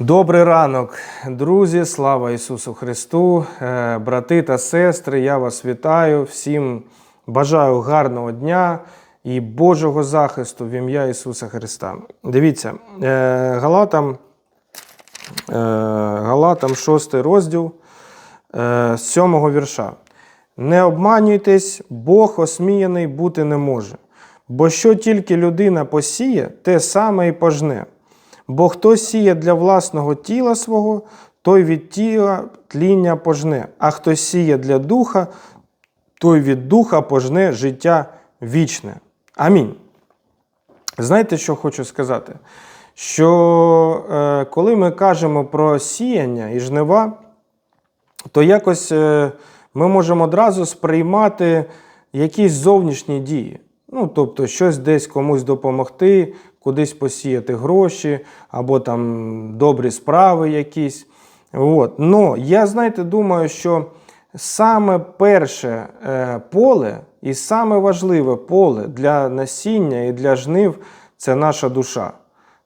Добрий ранок, друзі, слава Ісусу Христу, Е, брати та сестри, я вас вітаю. Всім бажаю гарного дня і Божого захисту в ім'я Ісуса Христа. Дивіться, е, Галатам, е, Галатам 6 розділ е, з 7 вірша. Не обманюйтесь, Бог осміяний бути не може. Бо що тільки людина посіє, те саме і пожне. Бо хто сіє для власного тіла свого, той від тіла тління пожне, а хто сіє для духа, той від духа пожне життя вічне. Амінь. Знаєте, що хочу сказати? Що е, коли ми кажемо про сіяння і жнива, то якось е, ми можемо одразу сприймати якісь зовнішні дії. Ну, тобто, щось десь комусь допомогти, кудись посіяти гроші, або там добрі справи якісь. От. Но я, знаєте, думаю, що саме перше е, поле і саме важливе поле для насіння і для жнив це наша душа.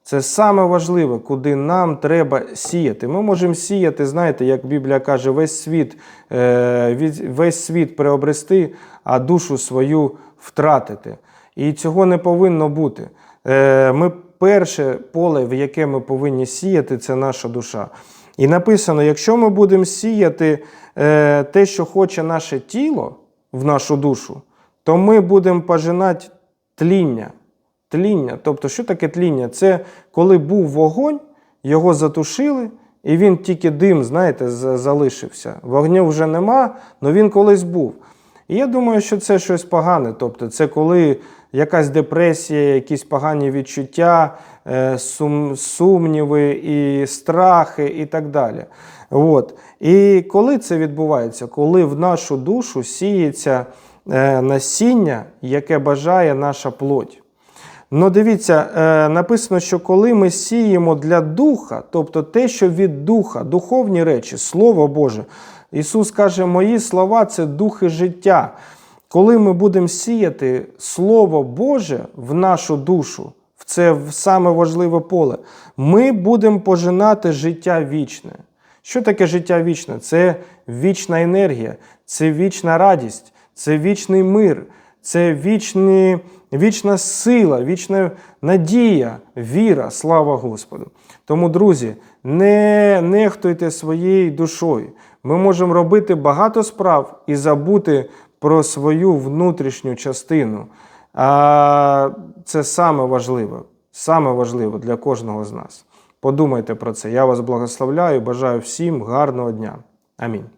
Це саме важливе, куди нам треба сіяти. Ми можемо сіяти, знаєте, як Біблія каже, весь світ, е, весь світ приобрести, а душу свою втратити. І цього не повинно бути. Е, Ми перше поле, в яке ми повинні сіяти, це наша душа. І написано: якщо ми будемо сіяти е, те, що хоче наше тіло в нашу душу, то ми будемо пожинати тління. Тління. Тобто, що таке тління? Це коли був вогонь, його затушили, і він тільки дим, знаєте, залишився. Вогню вже нема, але він колись був. І я думаю, що це щось погане. Тобто, це коли якась депресія, якісь погані відчуття, е, сум, сумніви і страхи, і так далі. От. І коли це відбувається? Коли в нашу душу сіється е, насіння, яке бажає наша плоть. Ну, дивіться, е, написано, що коли ми сіємо для духа, тобто те, що від духа, духовні речі, Слово Боже, Ісус каже, мої слова це духи життя. Коли ми будемо сіяти Слово Боже в нашу душу, в це саме важливе поле, ми будемо пожинати життя вічне. Що таке життя вічне? Це вічна енергія, це вічна радість, це вічний мир, це вічні, вічна сила, вічна надія, віра, слава Господу. Тому, друзі, не нехтуйте своєю душою. Ми можемо робити багато справ і забути про свою внутрішню частину. А це саме важливе, саме важливе для кожного з нас. Подумайте про це. Я вас благословляю, бажаю всім гарного дня. Амінь.